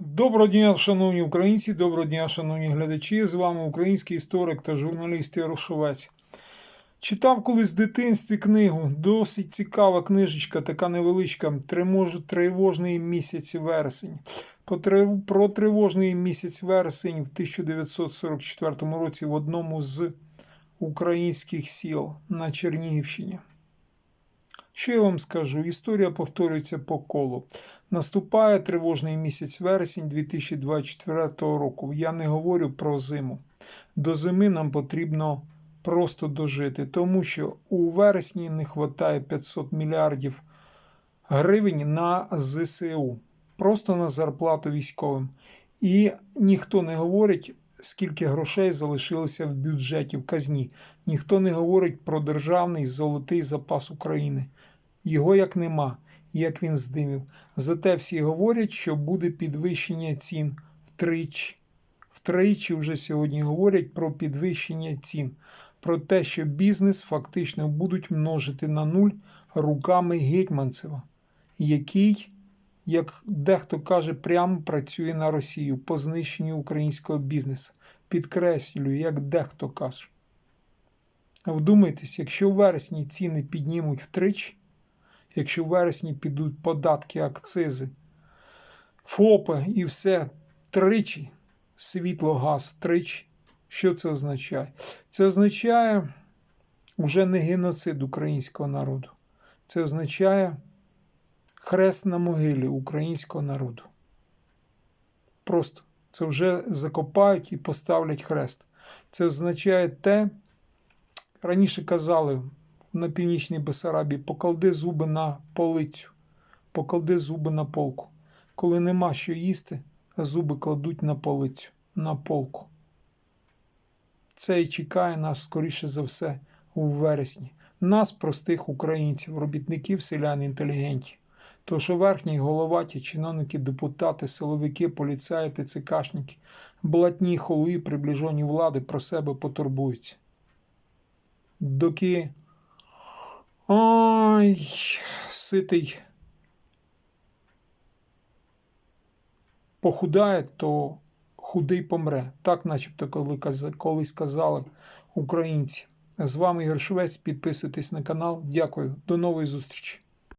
Доброго дня, шановні українці, доброго дня, шановні глядачі. З вами український історик та журналіст Ярошовець. Читав колись в дитинстві книгу, досить цікава книжечка, така невеличка, тривожний місяць вересень. Про тривожний місяць вересень в 1944 році в одному з українських сіл на Чернігівщині. Що я вам скажу? Історія повторюється по колу. Наступає тривожний місяць вересень 2024 року. Я не говорю про зиму. До зими нам потрібно просто дожити, тому що у вересні не вистачає 500 мільярдів гривень на ЗСУ, просто на зарплату військовим. І ніхто не говорить, скільки грошей залишилося в бюджеті в казні. Ніхто не говорить про державний золотий запас України. Його як нема, як він здимів. Зате всі говорять, що буде підвищення цін втричі. Втричі вже сьогодні говорять про підвищення цін, про те, що бізнес фактично будуть множити на нуль руками Гетьманцева, який, як дехто каже, прямо працює на Росію по знищенню українського бізнесу. Підкреслюю, як дехто каже. Вдумайтесь, якщо в вересні ціни піднімуть втричі, якщо в вересні підуть податки, акцизи, ФОПи і все тричі, світло, газ втричі, що це означає? Це означає вже не геноцид українського народу. Це означає хрест на могилі українського народу. Просто це вже закопають і поставлять хрест. Це означає те, раніше казали на північній Бесарабії, поклади зуби на полицю, поклади зуби на полку. Коли нема що їсти, зуби кладуть на полицю, на полку. Це і чекає нас, скоріше за все, у вересні. Нас, простих українців, робітників, селян, інтелігентів. То, що верхні головаті, чиновники, депутати, силовики, поліцаї, ТЦКшники, блатні холуї, приближені влади про себе потурбуються. Доки Ой, ситий похудає, то худий помре. Так, начебто, коли колись казали українці. З вами Ігор Швець. Підписуйтесь на канал. Дякую. До нової зустрічі.